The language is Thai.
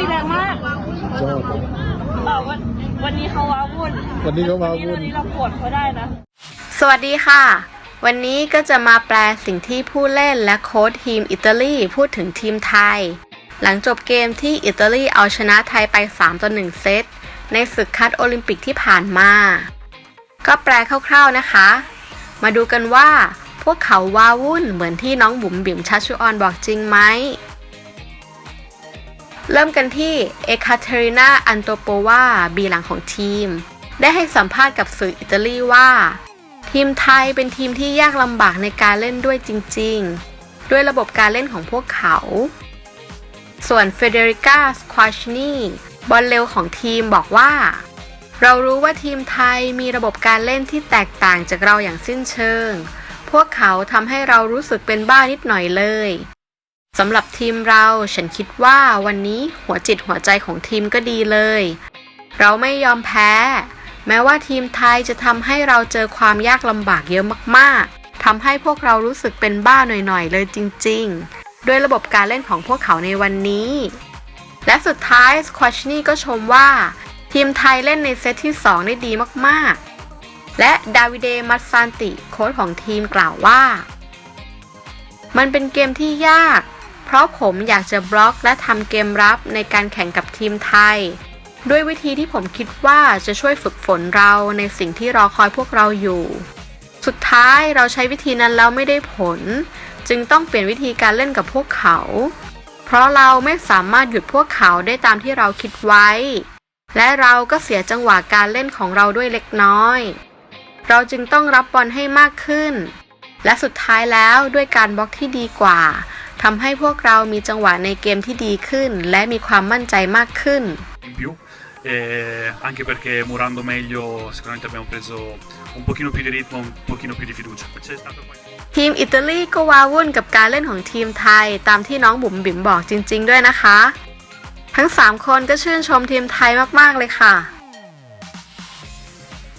ตีแรงมากชอบครับเออวันวันนี้เขาว้าวุ่น วันนี้เขาว้าวันนี้วุ่วันนนี้เราปวดเขาได้นะ สวัสดีค่ะ วันนี้ก็จะมาแปลสิ่งที่ผู้เล่นและโค้ชทีมอิตาลีพูดถึงทีมไทย หลังจบเกมที่อิตาลีเอาชนะไทยไป 3 ต่อ 1 เซต ในศึกคัดโอลิมปิกที่ผ่านมา ก็แปลคร่าวๆนะคะ มาดูกันว่า พวกเขาว้าวุ่นเหมือนที่น้องบุ๋มบิ๋มชัชชุออนบอกจริงไหม เริ่มกันที่เอคาเทรินาอันโตโปวาบีหลังของทีม ได้ให้สัมภาษณ์กับสื่ออิตาลีว่า ทีมไทยเป็นทีมที่ยากลำบากในการเล่นด้วยจริง ๆ ด้วยระบบการเล่นของพวกเขา ส่วนเฟเดริก้าสควาชนีบอลเร็วของทีมบอกว่า เรารู้ว่าทีมไทยมีระบบการเล่นที่แตกต่างจากเราอย่างสิ้นเชิง พวกเขาทำให้เรารู้สึกเป็นบ้านิดหน่อยเลย สำหรับทีมเราฉันคิดว่าวันนี้หัวจิตหัวใจของทีมก็ดีเลย เราไม่ยอมแพ้ แม้ว่าทีมไทยจะทำให้เราเจอความยากลำบากเยอะมากๆทำให้พวกเรารู้สึกเป็นบ้าหน่อยๆเลยจริงๆ ด้วยระบบการเล่นของพวกเขาในวันนี้ และสุดท้ายสควอชนี่ก็ชมว่า ทีมไทยเล่นในเซตที่ 2 ได้ดีมากๆ และดาวิเดมัสซานติโค้ชของทีมกล่าวว่า มันเป็นเกมที่ยาก เพราะผมอยากจะบล็อกและทำเกมรับในการแข่งกับทีมไทย ด้วยวิธีที่ผมคิดว่าจะช่วยฝึกฝนเราในสิ่งที่รอคอยพวกเราอยู่ สุดท้ายเราใช้วิธีนั้นแล้วไม่ได้ผล จึงต้องเปลี่ยนวิธีการเล่นกับพวกเขา เพราะเราไม่สามารถหยุดพวกเขาได้ตามที่เราคิดไว้ และเราก็เสียจังหวะการเล่นของเราด้วยเล็กน้อย เราจึงต้องรับบอลให้มากขึ้น และสุดท้ายแล้วด้วยการบล็อกที่ดีกว่า ทำให้พวกเรามีจังหวะในเกมที่ดีขึ้น และมีความมั่นใจมากขึ้น in più, eh, anche perché murando meglio sicuramente abbiamo preso un pochino più di ritmo, un pochino più di fiducia. C'è stato qualche... ทีมอิตาลีก็ว้าวุ่นกับการเล่นของทีมไทย ตามที่น้องบุ๋มบิ๋มบอกจริง ๆ ด้วยนะคะ ทั้ง 3 คนก็ชื่นชมทีมไทยมาก ๆ เลยค่ะ